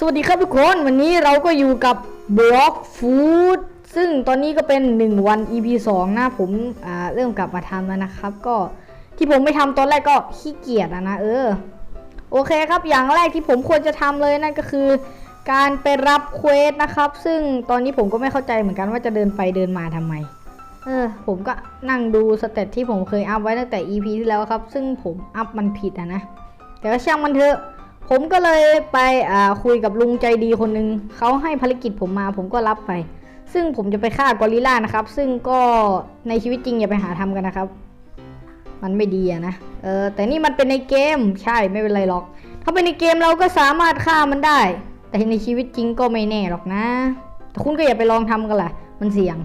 สวัสดีครับทุกคนวันนี้เราก็อยู่กับบล็อกฟู้ดซึ่งตอนนี้ก็เป็น 1 วัน EP 2 นะผมอ่าเริ่มกลับมาทำแล้วนะครับ ก็ที่ผมไม่ทำตอนแรกก็ขี้เกียจอะนะเออ โอเคครับอย่างแรกที่ผมควรจะทำเลยนั่นก็คือ การไปรับเควสนะครับ ซึ่งตอนนี้ผมก็ไม่เข้าใจเหมือนกันว่าจะเดินไปเดินมาทำไม เออ ผมก็นั่งดูสเตตที่ผมเคยอัพไว้ตั้งแต่ EP ที่แล้วครับ ซึ่งผมอัพมันผิดอะนะแต่ก็ช่างมันเถอะ ผมก็เลยไปคุยกับลุงใจดีคนหนึ่งเขาให้ภารกิจผมมาผมก็รับไป ซึ่งผมจะไปฆ่ากอริลลานะครับ ซึ่งก็ในชีวิตจริงอย่าไปหาทำกันนะครับ มันไม่ดีะนะเออแต่นี่มันเป็นในเกมใช่ไม่เป็นไรหรอก ถ้าเป็นในเกมเราก็สามารถฆ่ามันได้ แต่ในชีวิตจริงก็ไม่แน่หรอกนะ แต่คุณก็อย่าไปลองทำกันแหละมันเสี่ยง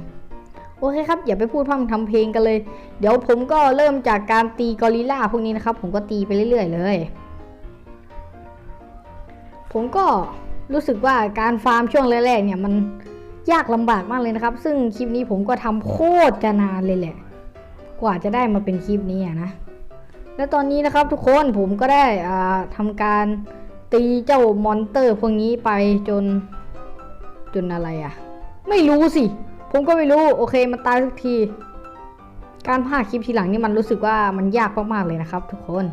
โอเคครับ อย่าไปพูดพร่ำทำเพลงกันเลย เดี๋ยวผมก็เริ่มจากการตีกอริลลาพวกนี้นะครับ ผมก็ตีไปเรื่อย ๆ เลย ผมก็รู้สึกว่าการฟาร์มช่วงแรกๆเนี่ยมันยากลำบากมากเลยนะครับ ซึ่งคลิปนี้ผมก็ทำโคตรจะนานเลยแหละ กว่าจะได้มาเป็นคลิปนี้อะนะ และตอนนี้นะครับทุกคนผมก็ได้ทำการตีเจ้ามอนเตอร์พวกนี้ไปจนจนอะไรอะไม่รู้สิ ผมก็ไม่รู้ โอเคมันตายทุกที การพากคลิปทีหลังนี่มันรู้สึกว่ามันยากมากๆเลยนะครับ ทุกคน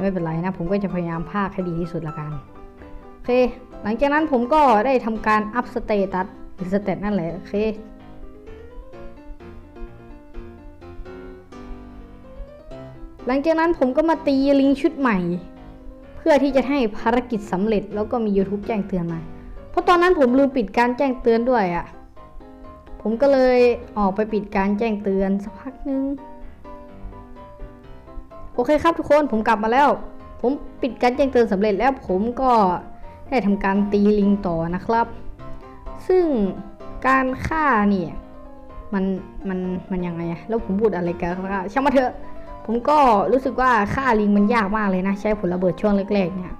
ไม่เป็นไรนะ ผมก็จะพยายามพากให้ดีที่สุดละกัน เค หลังจากนั้นผมก็ได้ทำการอัพสเตตัสหรือสเตตนั่นแหละ โอเคหลังจากนั้นผมก็มาตีลิงชุดใหม่ เพื่อที่จะให้ภารกิจสำเร็จแล้วก็มี YouTube แจ้งเตือนมา เพราะตอนนั้นผมลืมปิดการแจ้งเตือนด้วยอะ่ะ ผมก็เลยออกไปปิดการแจ้งเตือนสักพักนึง โอเคครับทุกคนผมกลับมาแล้ว ผมปิดการแจ้งเตือนสำเร็จแล้วผมก็ ได้ทำการตีลิงต่อนะครับ ซึ่งการฆ่าเนี่ยมันมันมันยังไงแล้วผมพูดอะไรกันครับช่างมาเถอะ ผมก็รู้สึกว่าฆ่าลิงมันยากมากเลยนะ ใช้ผลระเบิดช่วงแรกๆเนี่ย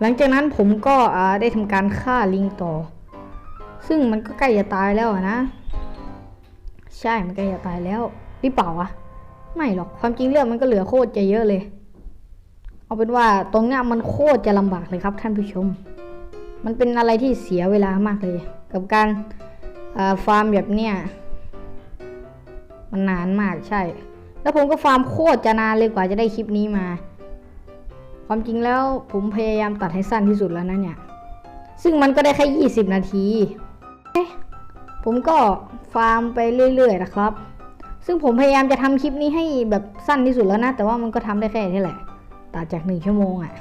หลังจากนั้นผมก็ได้ทำการฆ่าลิงต่อ ซึ่งมันก็ใกล้จะตายแล้วนะ ใช่มันใกล้จะตายแล้วหรือเปล่าอะไม่หรอกความจริงเรื่องมันก็เหลือโคตรจะเยอะเลย เอาเป็นว่าตรงเนี้ยมันโคตรจะลำบากเลยครับท่านผู้ชม มันเป็นอะไรที่เสียเวลามากเลย กับการาฟาร์มแบบเนี้ยมันนานมากใช่ แล้วผมก็ฟาร์มโคตรจะนานเลยกว่าจะได้คลิปนี้มา ความจริงแล้วผมพยายามตัดให้สั้นที่สุดแล้วนะเนี่ย ซึ่งมันก็ได้แค่ 20 นาทีผมก็ฟาร์มไปเรื่อย ๆ นะครับ ซึ่งผมพยายามจะทำคลิปนี้ให้แบบสั้นที่สุดแล้วนะ แต่ว่ามันก็ทำได้แค่นี้แหละ ตัดจากหนึ่งชั่วโมงอะ่ะ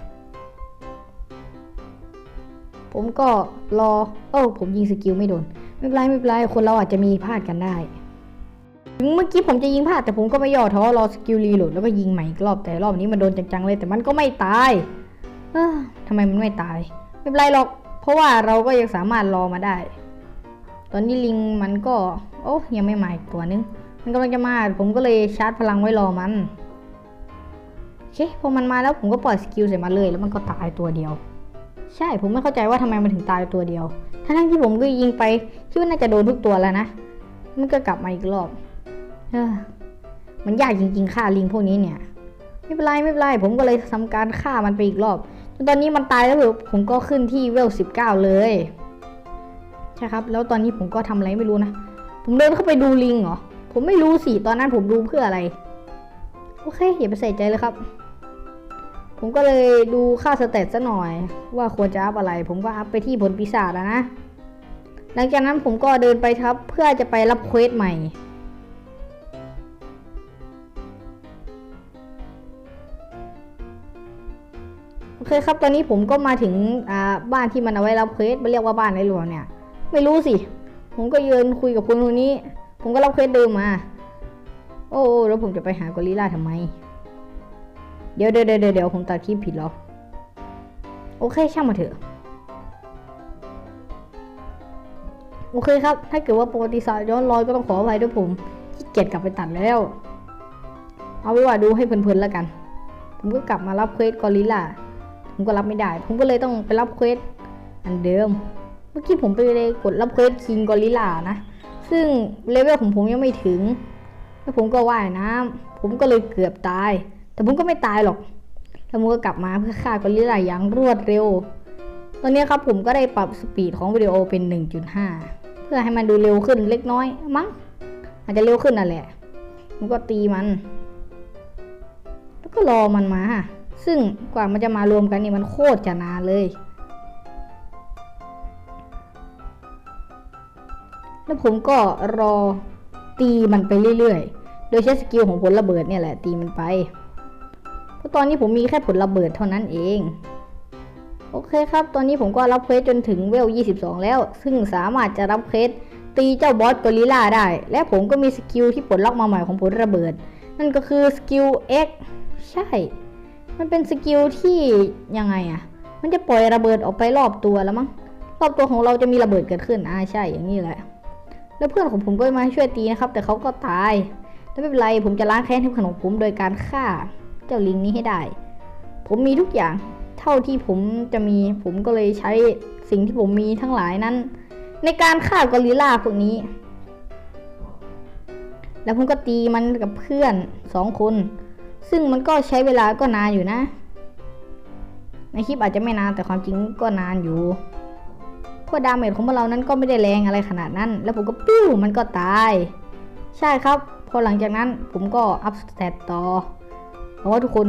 ผมก็รอโอ้ผมยิงสกิลไม่โดน ไม่เป็นไรไม่เป็นไรคนเราอาจจะมีพลาดกันได้ถึงเมื่อกี้ผมจะยิงพลาดแต่ผมก็ไม่ย่อท้อรอสกิลรีโหลดแล้วก็ยิงใหม่อีกรอบแต่รอบนี้มันโดนจังๆเลยแต่มันก็ไม่ตายเออทำไมมันไม่ตาย ไม่เป็นไรหรอก เพราะว่าเราก็ยังสามารถรอมาได้ ตอนนี้ลิงมันก็ โอ้ยังไม่มาอีกตัวนึง มันกำลังจะมา ผมก็เลยชาร์จพลังไว้รอมัน เคพอมันมาแล้วผมก็ปล่อยสกิลใส่มันเลยแล้วมันก็ตายตัวเดียว ใช่ผมไม่เข้าใจว่าทำไมมันถึงตายตัวเดียวทั้งที่ผมก็ยิงไปคิดว่าน่าจะโดนทุกตัวแล้วนะมันก็กลับมาอีกรอบเออมันยากจริงๆฆ่าลิงพวกนี้เนี่ย ไม่เป็นไรไม่เป็นไรผมก็เลยทำการฆ่ามันไปอีกรอบจนตอนนี้มันตายแล้วผมก็ขึ้นที่เวลสิบเก้าเลยใช่ครับแล้วตอนนี้ผมก็ทำอะไรไม่รู้นะผมเดินเข้าไปดูลิงเหรอผมไม่รู้สิตอนนั้นผมดูเพื่ออะไรโอเคอย่าไปใส่ใจเลยครับ ผมก็เลยดูค่าสเตตซะหน่อย ว่าควรจะอัพอะไร ผมก็อัพไปที่ผลปีศาจแล้วนะ หลังจากนั้นผมก็เดินไปครับเพื่อจะไปรับเควสใหม่ โอเคครับตอนนี้ผมก็มาถึงบ้านที่มันเอาไว้รับเควสมันเรียกว่าบ้านอะไรหลวงเนี่ย ไม่รู้สิ ผมก็ยืนคุยกับคนคนนี้ ผมก็รับเควสเดิมมา โอ้แล้วผมจะไปหากอริลลาทำไม เดี๋ยวเดี๋ยวเดี๋ยวเดี๋ยวผมตัดคลิปผิดเหรอ โอเคช่างมาเถอะ โอเคครับ ถ้าเกิดว่าประวัติศาสตร์ย้อนรอยก็ต้องขออภัยด้วยผมขี้เกียจกลับไปตัดแล้ว เอาไว้ว่าดูให้เพลินๆแล้วกัน ผมก็กลับมารับเควสกอริลลาผมก็รับไม่ได้ ผมก็เลยต้องไปรับเควสอันเดิม เมื่อกี้ผมไปเลยกดรับเควสคิงกอริลลานะ ซึ่งเลเวลของผมยังไม่ถึง แล้วผมก็ว่ายน้ำผมก็เลยเกือบตาย แต่ผมก็ไม่ตายหรอกแล้วมันก็กลับมาเพื่อฆ่ากอริลลาอย่างรวดเร็ว ตอนนี้ครับผมก็ได้ปรับสปีดของวิดีโอเป็น 1.5 เพื่อให้มันดูเร็วขึ้นเล็กน้อยมั้ง อาจจะเร็วขึ้นนั่นแหละ ผมก็ตีมัน แล้วก็รอมันมา ซึ่งกว่ามันจะมารวมกันนี่มันโคตรจะนานเลยแล้วผมก็รอตีมันไปเรื่อยๆ โดยใช้สกิลของผลระเบิดเนี่ยแหละตีมันไป ตอนนี้ผมมีแค่ผลระเบิดเท่านั้นเอง โอเคครับ ตอนนี้ผมก็รับเควสจนถึงเวล 22 แล้ว ซึ่งสามารถจะรับเควสตีเจ้าบอสกอริลลาได้ และผมก็มีสกิลที่ปลดล็อกมาใหม่ของผลระเบิด นั่นก็คือสกิล X ใช่ มันเป็นสกิลที่ยังไงอะมันจะปล่อยระเบิดออกไปรอบตัวแล้วมั้ง รอบตัวของเราจะมีระเบิดเกิดขึ้น อ่าใช่ อย่างนี้แหละ แล้วเพื่อนของผมก็มาช่วยตีนะครับ แต่เขาก็ตาย แล้วไม่เป็นไร ผมจะล้างแค้นให้เพื่อนของผมโดยการฆ่า เจ้าลิงนี้ให้ได้ ผมมีทุกอย่าง เท่าที่ผมจะมี ผมก็เลยใช้สิ่งที่ผมมีทั้งหลายนั้น ในการฆ่ากอริลลาพวกนี้ แล้วผมก็ตีมันกับเพื่อนสองคน ซึ่งมันก็ใช้เวลาก็นานอยู่นะ ในคลิปอาจจะไม่นานแต่ความจริงก็นานอยู่พราะดาเมจของพวกเรานั้นก็ไม่ได้แรงอะไรขนาดนั้น แล้วผมก็ปิ้วมันก็ตาย ใช่ครับ พอหลังจากนั้นผมก็อัพสเตตต่อ เพราะว่าทุกคน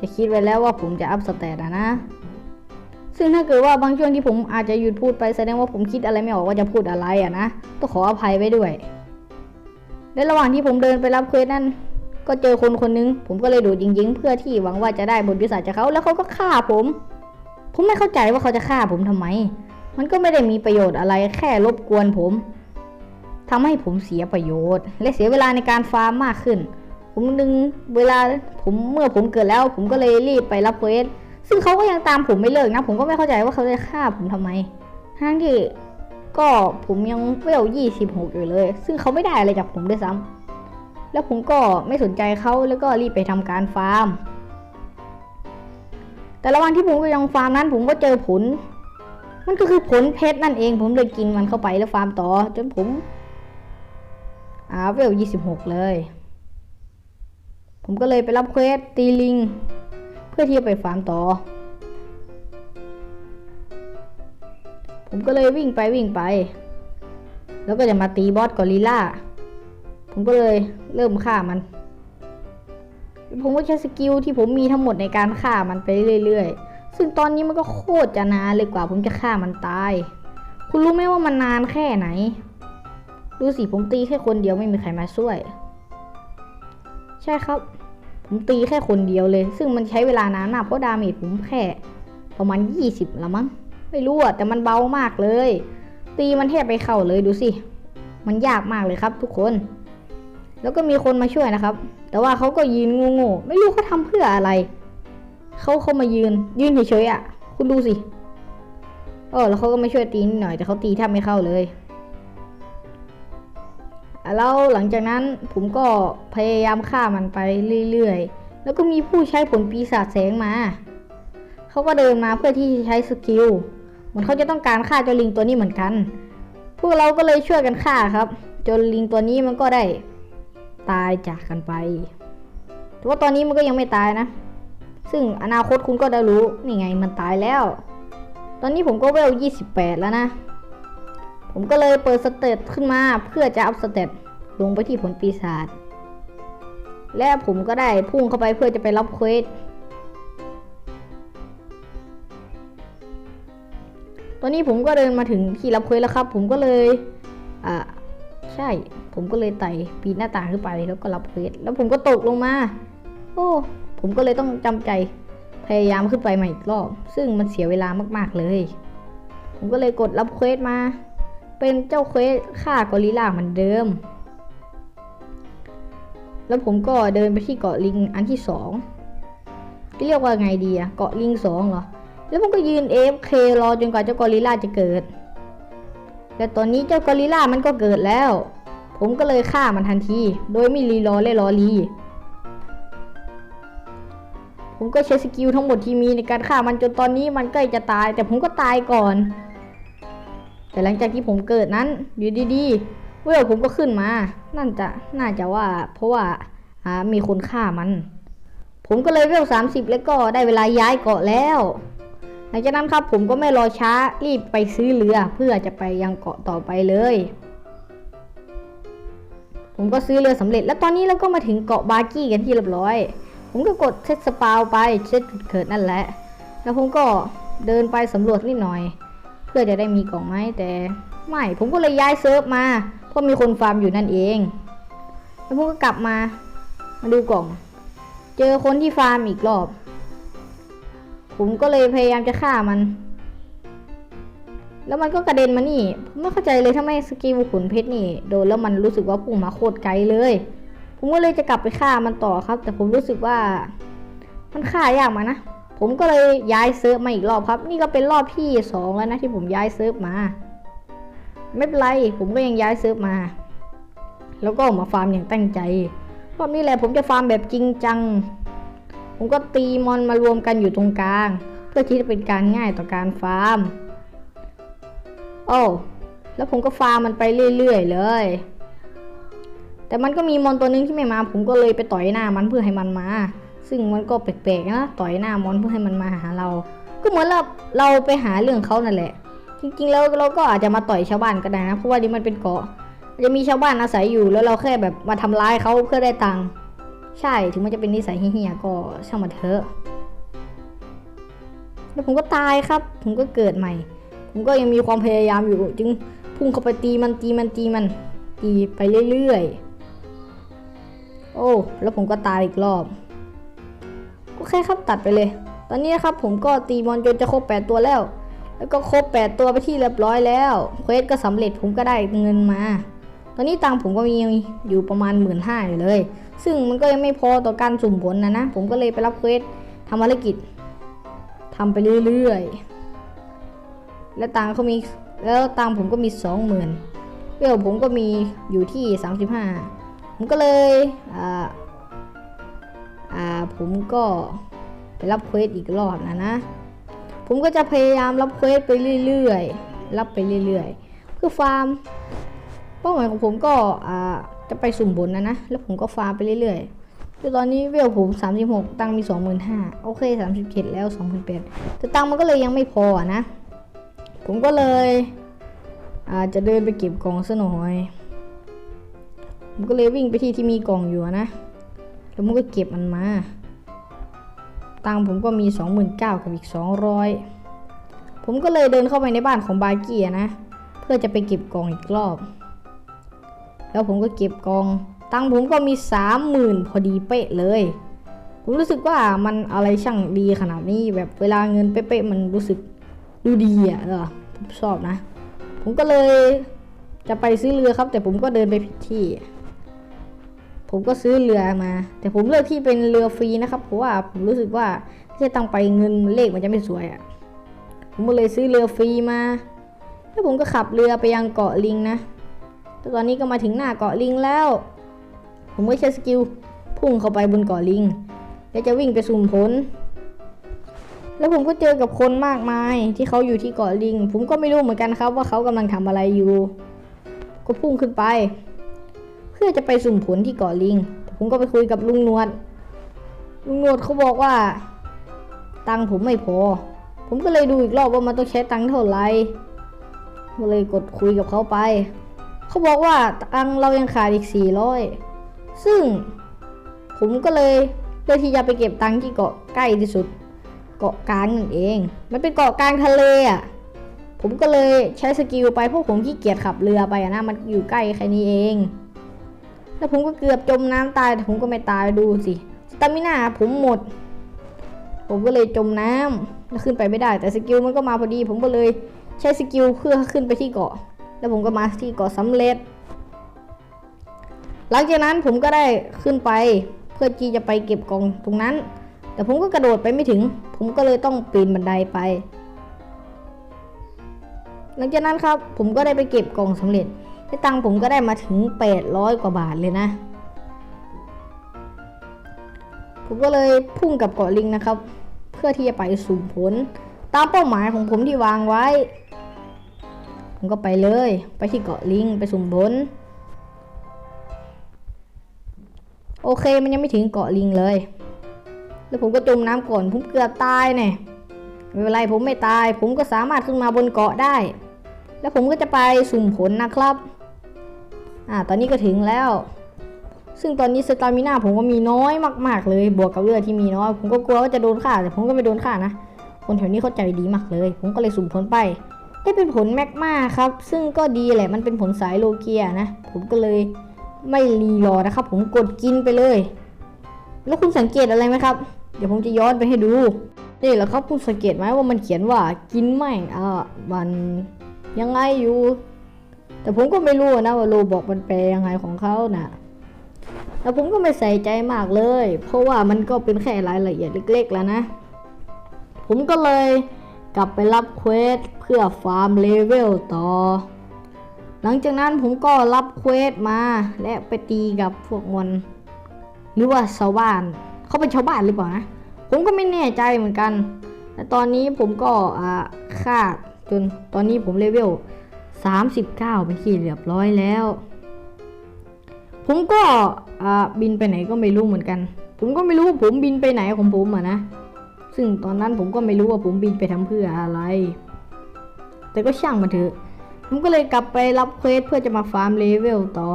จะคิดไว้แล้วว่าผมจะอัพสเตตอะนะ ซึ่งถ้าเกิดว่าบางช่วงที่ผมอาจจะหยุดพูดไปแสดงว่าผมคิดอะไรไม่ออกว่าจะพูดอะไรอะนะต้องขออภัยไว้ด้วย และระหว่างที่ผมเดินไปรับเควสนั่นก็เจอคนคนนึง ผมก็เลยดูดยิงๆ เพื่อที่หวังว่าจะได้บทพิสัยจากเขาแล้วเขาก็ฆ่าผม ผมไม่เข้าใจว่าเขาจะฆ่าผมทำไม มันก็ไม่ได้มีประโยชน์อะไรแค่รบกวนผมทำให้ผมเสียประโยชน์ และเสียเวลาในการฟาร์มมากขึ้น ผมดึงเวลาผมเมื่อผมเกิดแล้ว ผมก็เลยรีบไปรับเควสซึ่งเขาก็ยังตามผมไม่เลิกนะ ผมก็ไม่เข้าใจว่าเขาจะฆ่าผมทำไมทั้งที่ก็ผมยังเวลยี่สิบหกอยู่เลย ซึ่งเขาไม่ได้อะไรจากผมด้วยซ้ำแล้วผมก็ไม่สนใจเขาแล้วก็รีบไปทำการฟาร์ม แต่ระหว่างที่ผมกำลังฟาร์มนั้น ผมก็เจอผล มันก็คือผลเพชรนั่นเอง ผมเลยกินมันเข้าไปแล้วฟาร์มต่อ จนผมอ่าเวลยี่สิบหกเลย ผมก็เลยไปรับเควสตีลิง เพื่อที่จะไปฟาร์มต่อ ผมก็เลยวิ่งไปวิ่งไป แล้วก็จะมาตีบอสกอริลลาผมก็เลยเริ่มฆ่ามัน ผมก็ใช้สกิลที่ผมมีทั้งหมดในการฆ่ามันไปเรื่อยๆ ซึ่งตอนนี้มันก็โคตรจะนานเลยกว่าผมจะฆ่ามันตาย คุณรู้ไหมว่ามันนานแค่ไหน ดูสิผมตีแค่คนเดียวไม่มีใครมาช่วยใช่ครับ ผมตีแค่คนเดียวเลย ซึ่งมันใช้เวลานานมากเพราะดาเมจผมแค่ประมาณ 20ละมั้ง ไม่รู้อะแต่มันเบามากเลย ตีมันแทบไปเข้าเลยดูสิ มันยากมากเลยครับ ทุกคน แล้วก็มีคนมาช่วยนะครับ แต่ว่าเขาก็ยืนงงๆไม่รู้เขาทำเพื่ออะไร เขาเขามายืน ยืนเฉยๆอะคุณดูสิ เออแล้วเขาก็มาช่วยตีนิดหน่อยแต่เขาตีแทบไม่เข้าเลย แล้วหลังจากนั้นผมก็พยายามฆ่ามันไปเรื่อยๆ แล้วก็มีผู้ใช้ผลปีศาจแสงมา เขาก็เดินมาเพื่อที่จะใช้สกิลเหมือนเขาจะต้องการฆ่าเจ้าลิงตัวนี้เหมือนกัน พวกเราก็เลยช่วยกันฆ่าครับ จนลิงตัวนี้มันก็ได้ตายจากกันไป แต่ว่าตอนนี้มันก็ยังไม่ตายนะ ซึ่งอนาคตคุณก็ได้รู้ นี่ไงมันตายแล้ว ตอนนี้ผมก็เวล 28 แล้วนะ ผมก็เลยเปิดสเตตขึ้นมาเพื่อจะอัพสเตตลงไปที่ผลปีศาจและผมก็ได้พุ่งเข้าไปเพื่อจะไปรับเควสตอนนี้ผมก็เดินมาถึงที่รับเควสแล้วครับ ผมก็เลยอ่าใช่ ผมก็เลยไต่ปีนหน้าต่างขึ้นไปแล้วก็รับเควสแล้วผมก็ตกลงมา โอ้ผมก็เลยต้องจำใจพยายามขึ้นไปใหม่อีกรอบ ซึ่งมันเสียเวลามากๆเลย ผมก็เลยกดรับเควสมา เป็นเจ้าเควสฆ่ากอริลลาเหมือนเดิม แล้วผมก็เดินไปที่เกาะลิงอันที่สองที่เรียกว่าไงดีอะเกาะลิงสองเหรอ แล้วผมก็ยืน AFK รอจนกว่าเจ้ากอริลลาจะเกิด แต่ตอนนี้เจ้ากอริลลามันก็เกิดแล้ว ผมก็เลยฆ่ามันทันที โดยไม่รีรอและรอรีผมก็ใช้สกิลทั้งหมดที่มีในการฆ่ามันจนตอนนี้มันใกล้จะตาย แต่ผมก็ตายก่อน แต่หลังจากที่ผมเกิดนั้นอยู่ดีๆเวลผมก็ขึ้นมา นั่นจะน่าจะว่า เพราะว่าอ่ามีคนฆ่ามัน ผมก็เลยเวลสามสิบแล้วก็ได้เวลาย้ายเกาะแล้วหลังจากนั้นครับผมก็ไม่รอช้ารีบไปซื้อเรือเพื่อจะไปยังเกาะต่อไปเลย ผมก็ซื้อเรือสำเร็จ แล้วตอนนี้เราก็มาถึงเกาะบาร์กี้กันที่เรียบร้อย ผมก็กดเซตสปาวไปเซตจุดเกิดนั่นแหละ แล้วผมก็เดินไปสำรวจนิดหน่อย เพื่อจะได้มีกล่องไม้แต่ไม่ผมก็เลยย้ายเซิร์ฟมา เพราะมีคนฟาร์มอยู่นั่นเอง แล้วผมก็กลับมา มาดูกล่อง เจอคนที่ฟาร์มอีกรอบ ผมก็เลยพยายามจะฆ่ามัน แล้วมันก็กระเด็นมานี่ ผมไม่เข้าใจเลยทำไมสกิลขุนเพชรนี่ โดนแล้วมันรู้สึกว่าพุ่งมาโคตรไกลเลย ผมก็เลยจะกลับไปฆ่ามันต่อครับ แต่ผมรู้สึกว่า มันฆ่ายากมานะ ผมก็เลยย้ายเซิร์ฟมาอีกรอบครับ นี่ก็เป็นรอบที่สองแล้วนะที่ผมย้ายเซิร์ฟมา ไม่เป็นไร ผมก็ยังย้ายเซิร์ฟมา แล้วก็มาฟาร์มอย่างตั้งใจรอบนี้แหละผมจะฟาร์มแบบจริงจัง ผมก็ตีมอนมารวมกันอยู่ตรงกลาง เพื่อที่จะเป็นการง่ายต่อการฟาร์ม โอ้แล้วผมก็ฟาร์มมันไปเรื่อยๆเลย แต่มันก็มีมอนตัวหนึงที่ไม่มา ผมก็เลยไปต่อยหน้ามันเพื่อให้มันมา ซึ่งมันก็แปลกๆนะต่อยหน้ามอนเพื่อให้มันมาหาเรา ก็เหมือนเราเราไปหาเรื่องเขานั่นแหละ จริงๆแล้วเราก็อาจจะมาต่อยชาวบ้านก็ได้นะเพราะว่านี่มันเป็นเกาะจะมีชาวบ้านอาศัยอยู่แล้วเราแค่แบบมาทำร้ายเขาเพื่อได้ตังค์ใช่ถึงมันจะเป็นนิสัยเฮี้ยก็ช่างมันเถอะแล้วผมก็ตายครับ ผมก็เกิดใหม่ ผมก็ยังมีความพยายามอยู่ จึงพุ่งเข้าไปตีมันตีมันตีมันตีไปเรื่อยๆ โอ้ แล้วผมก็ตายอีกรอบ ก็แค่ครับตัดไปเลย ตอนนี้นะครับผมก็ตีมอนจนจะครบ 8 ตัวแล้ว แล้วก็ครบ 8 ตัวไปที่เรียบร้อยแล้วเควสก็สำเร็จผมก็ได้เงินมา ตอนนี้ตังค์ผมก็มีอยู่ประมาณหมื่นห้าอยู่เลย ซึ่งมันก็ยังไม่พอต่อการสุ่มผลนะนะ ผมก็เลยไปรับเควสทำภารกิจทำไปเรื่อยๆ แล้วตังค์เขามีแล้วตังค์ผมก็มีสองหมื่นเวลผมก็มีอยู่ที่สามสิบห้าผมก็เลยอ่า อ่าผมก็ไปรับเควสอีกรอบนะนะ ผมก็จะพยายามรับเควสไปเรื่อยๆ รับไปเรื่อยๆ เพื่อฟาร์ม เป้าหมายของผมก็อ่าจะไปสุ่มบนนะนะ แล้วผมก็ฟาร์มไปเรื่อยๆ คือตอนนี้เวลผม 36 ตังมี25,000โอเค 37 แล้ว 2,800แต่ตังมันก็เลยยังไม่พอนะ ผมก็เลยอาจจะเดินไปเก็บกล่องซะหน่อย ผมก็เลยวิ่งไปที่ที่มีกล่องอยู่นะ แล้วมันก็เก็บมันมา ตังค์ผมก็มี 29,000กับอีก 200 ผมก็เลยเดินเข้าไปในบ้านของบาเกียนะ เพื่อจะไปเก็บกองอีกรอบ แล้วผมก็เก็บกอง ตังค์ผมก็มีสามหมื่นพอดีเป๊ะเลย ผมรู้สึกว่ามันอะไรช่างดีขนาดนี้ แบบเวลาเงินเป๊ะๆมันรู้สึกดูดีอะเออผมชอบนะ ผมก็เลยจะไปซื้อเรือครับ แต่ผมก็เดินไปผิดที่ ผมก็ซื้อเรือมา แต่ผมเลือกที่เป็นเรือฟรีนะครับเพราะว่าผมรู้สึกว่าถ้าตั้งไปเงินเลขมันจะไม่สวยอะผมก็เลยซื้อเรือฟรีมา แล้วผมก็ขับเรือไปยังเกาะลิงนะแต่ตอนนี้ก็มาถึงหน้าเกาะลิงแล้ว ผมก็ใช้สกิลพุ่งเข้าไปบนเกาะลิง แล้วจะวิ่งไปสุ่มผล แล้วผมก็เจอกับคนมากมายที่เขาอยู่ที่เกาะลิง ผมก็ไม่รู้เหมือนกันครับว่าเขากำลังทำอะไรอยู่ ก็พุ่งขึ้นไป พื่อจะไปสุ่มผลที่เกาะลิง ผมก็ไปคุยกับลุงนวด ลุงนวดเขาบอกว่า ตังผมไม่พอ ผมก็เลยดูอีกรอบว่ามันต้องใช้ตังเท่าไหร่ก็เลยกดคุยกับเขาไป เขาบอกว่าตังเรายังขาดอีก 400 ซึ่งผมก็เลยเลือกที่จะไปเก็บตังที่เกาะใกล้ที่สุด เกาะกลางนั่นเอง มันเป็นเกาะกลางทะเลอะผมก็เลยใช้สกิลไปเพราะผมขี้เกียจขับเรือไปอะนะมันอยู่ใกล้แค่นี้เอง แล้วผมก็เกือบจมน้ำตายแต่ผมก็ไม่ตายดูสิสตามิน่าผมหมด ผมก็เลยจมน้ำแล้วขึ้นไปไม่ได้ แต่สกิลมันก็มาพอดี ผมก็เลยใช้สกิลเพื่อขึ้นไปที่เกาะ แล้วผมก็มาที่เกาะสำเร็จ หลังจากนั้นผมก็ได้ขึ้นไปเพื่อที่จะไปเก็บกองตรงนั้น แต่ผมก็กระโดดไปไม่ถึง ผมก็เลยต้องปีนบันไดไป หลังจากนั้นครับผมก็ได้ไปเก็บกองสำเร็จ ได้ตังผมก็ได้มาถึง 800 กว่าบาทเลยนะ ผมก็เลยพุ่งกับเกาะลิงนะครับ เพื่อที่จะไปสู่ผล ตามเป้าหมายของผมที่วางไว้ ผมก็ไปเลยไปที่เกาะลิงไปสุ่มผล โอเคมันยังไม่ถึงเกาะลิงเลย แล้วผมก็จมน้ำก่อนผมเกือบตายเนี่ยไม่เป็นไรผมไม่ตาย ผมก็สามารถขึ้นมาบนเกาะได้ แล้วผมก็จะไปสุ่มผลนะครับ อ่าตอนนี้ก็ถึงแล้ว ซึ่งตอนนี้สตามิน่าผมก็มีน้อยมาก ๆ เลย บวกกับเลือดที่มีน้อยผมก็กลัวว่าจะโดนฆ่า แต่ผมก็ไม่โดนฆ่านะ คนแถวนี้เขาใจดีมากเลย ผมก็เลยสุ่มผลไป ได้เป็นผลแมกมาครับ ซึ่งก็ดีแหละ มันเป็นผลสายโลเกียนะ ผมก็เลยไม่รีรอนะครับ ผมกดกินไปเลย แล้วคุณสังเกตอะไรไหมครับ เดี๋ยวผมจะย้อนไปให้ดูนี่แหละครับคุณสังเกตไหมว่ามันเขียนว่ากินแม่งอ่ามันยังไงอยู่ แต่ผมก็ไม่รู้นะว่าโลบอกมันแปลยังไงของเขาน่ะแล้วผมก็ไม่ใส่ใจมากเลย เพราะว่ามันก็เป็นแค่รายละเอียดเล็ก ๆ แล้วนะ ผมก็เลยกลับไปรับเควสเพื่อฟาร์มเลเวลต่อ หลังจากนั้นผมก็รับเควสมาและไปตีกับพวกมนหรือว่าชาวบ้าน เขาเป็นชาวบ้านหรือเปล่านะ ผมก็ไม่แน่ใจเหมือนกัน แต่ตอนนี้ผมก็อ่าฆ่าจนตอนนี้ผมเลเวล 39เป็นที่เรียบร้อยแล้ว ผมก็บินไปไหนก็ไม่รู้เหมือนกัน ผมก็ไม่รู้ว่าผมบินไปไหนของผมอะนะ ซึ่งตอนนั้นผมก็ไม่รู้ว่าผมบินไปทำเพื่ออะไร แต่ก็ช่างมันเถอะ ผมก็เลยกลับไปรับเควสเพื่อจะมาฟาร์มเลเวลต่อ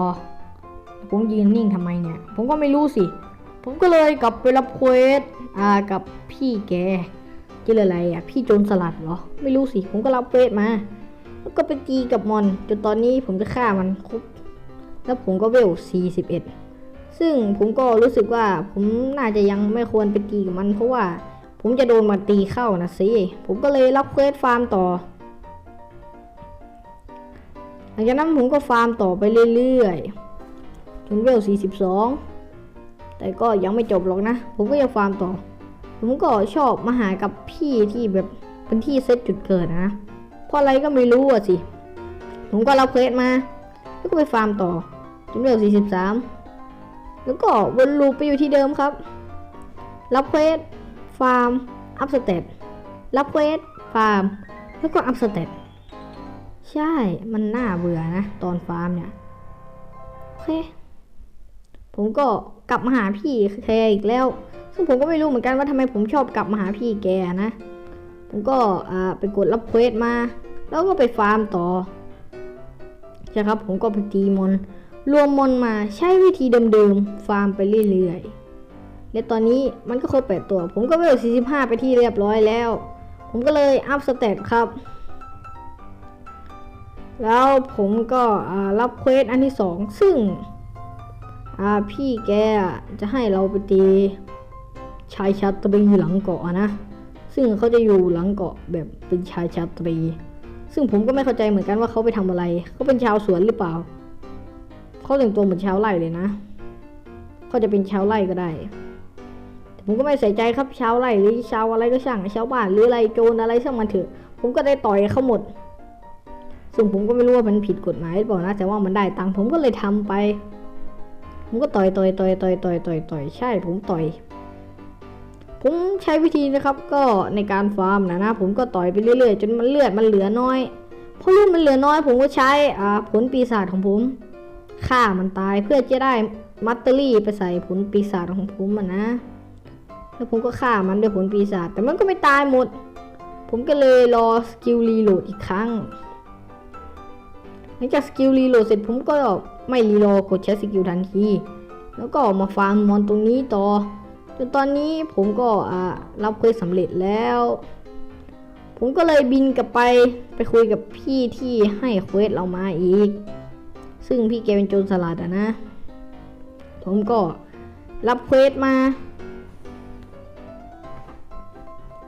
ผมยืนนิ่งทำไมเนี่ย ผมก็ไม่รู้สิ ผมก็เลยกลับไปรับเควสอ่ากับพี่แกชื่ออะไรอะ พี่โจรสลัดเหรอ ไม่รู้สิ ผมก็รับเควสมา แล้วก็ไปตีกับมอนจนตอนนี้ผมจะฆ่ามันครบแล้วผมก็เวล 41 ซึ่งผมก็รู้สึกว่าผมน่าจะยังไม่ควรไปตีกับมันเพราะว่าผมจะโดนมันตีเข้านะสิ ผมก็เลยรับเควสฟาร์มต่อ หลังจากนั้นผมก็ฟาร์มต่อไปเรื่อยๆ จนเวล 42 แต่ก็ยังไม่จบหรอกนะ ผมก็ยังฟาร์มต่อ ผมก็ชอบมาหากับพี่ที่แบบเป็นที่เซตจุดเกิดนะ เพราะอะไรก็ไม่รู้อะสิ ผมก็รับเควสมา แล้วก็ไปฟาร์มต่อจนเวล43 แล้วก็วนลูปไปอยู่ที่เดิมครับ รับเควส ฟาร์ม อัพสเตตรับเควส ฟาร์ม แล้วก็อัพสเตตใช่ มันน่าเบื่อนะ ตอนฟาร์มเนี่ย โอเค ผมก็กลับมาหาพี่แคอีกแล้ว ซึ่งผมก็ไม่รู้เหมือนกันว่าทำไมผมชอบกลับมาหาพี่แกนะ ผมก็ไปกดรับเควสมา แล้วก็ไปฟาร์มต่อใช่ครับผมก็ไปตีมอน รวมมอนมาใช้วิธีเดิมๆ ฟาร์มไปเรื่อยๆ และตอนนี้มันก็ครบแปดตัว ผมก็เวล45 ไปที่เรียบร้อยแล้ว ผมก็เลยอัพสเตตครับ แล้วผมก็รับเควสอันที่สองซึ่งพี่แกจะให้เราไปตีชายชาตรีหลังเกาะนะ ซึ่งเขาจะอยู่หลังเกาะแบบเป็นชายชาตรี ซึ่งผมก็ไม่เข้าใจเหมือนกันว่าเขาไปทำอะไร เขาเป็นชาวสวนหรือเปล่า เขาแต่งตัวเหมือนชาวไร่เลยนะ เขาจะเป็นชาวไร่ก็ได้ ผมก็ไม่ใส่ใจครับชาวไร่หรือชาวอะไรก็ช่างชาวบ้านหรืออะไรโจรอะไรช่างมันเถอะ ผมก็ได้ต่อยเขาหมด ซึ่งผมก็ไม่รู้ว่ามันผิดกฎหมายหรือเปล่านะ แต่ว่ามันได้ตังค์ผมก็เลยทำไป ผมก็ต่อยต่อยต่อยต่อยต่อยต่อยต่อยใช่ ผมต่อย ผมใช้วิธีนะครับก็ในการฟาร์มนะนะผมก็ต่อยไปเรื่อยๆ จนมันเลือดมันเหลือน้อยพอเลือดมันเหลือน้อย ผมก็ใช้ผลปีศาจของผมฆ่ามันตายเพื่อจะได้มัตเตอรี่ไปใส่ผลปีศาจของผมอะนะ แล้วผมก็ฆ่ามันด้วยผลปีศาจแต่มันก็ไม่ตายหมด ผมก็เลยรอสกิลรีโหลดอีกครั้งหลังจากสกิลรีโหลดเสร็จผมก็ไม่รีโหลดกดใช้สกิลทันที แล้วก็มาฟาร์มมอนตรงนี้ต่อ จนตอนนี้ผมก็รับเควสสำเร็จแล้ว ผมก็เลยบินกลับไปไปคุยกับพี่ที่ให้เควสเรามาอีก ซึ่งพี่แกเป็นโจรสลัดอะนะ ผมก็รับเควสมา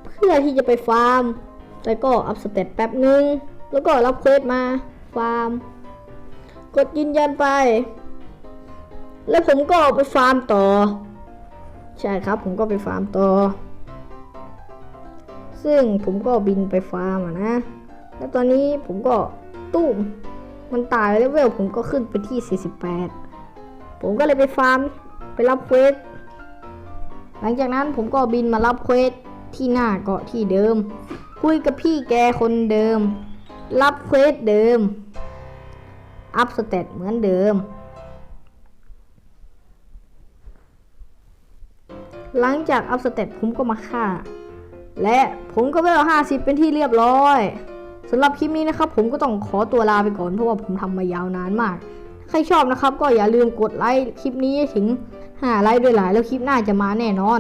เพื่อที่จะไปฟาร์มแต่ก็อัพสเตตแป๊บนึง แล้วก็รับเควสมาฟาร์ม กดยืนยันไป แล้วผมก็ไปฟาร์มต่อ ใช่ครับผมก็ไปฟาร์มต่อ ซึ่งผมก็บินไปฟาร์มนะ แล้วตอนนี้ผมก็ตุ้มมันตายแล้วเวลผมก็ขึ้นไปที่ 48 ผมก็เลยไปฟาร์มไปรับเควส หลังจากนั้นผมก็บินมารับเควสที่หน้าเกาะที่เดิม คุยกับพี่แกคนเดิม รับเควสเดิม อัพสเตตเหมือนเดิม หลังจากอัพสเตตผมก็มาฆ่า และผมก็เวลห้าสิบเป็นที่เรียบร้อยสำหรับคลิปนี้นะครับ ผมก็ต้องขอตัวลาไปก่อนเพราะว่าผมทำมายาวนานมาก ใครชอบนะครับ ก็อย่าลืมกดไลค์คลิปนี้ถึง5ไลค์ด้วยหลายแล้วคลิปหน้าจะมาแน่นอน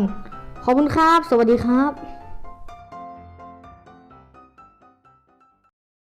ขอบคุณครับ สวัสดีครับ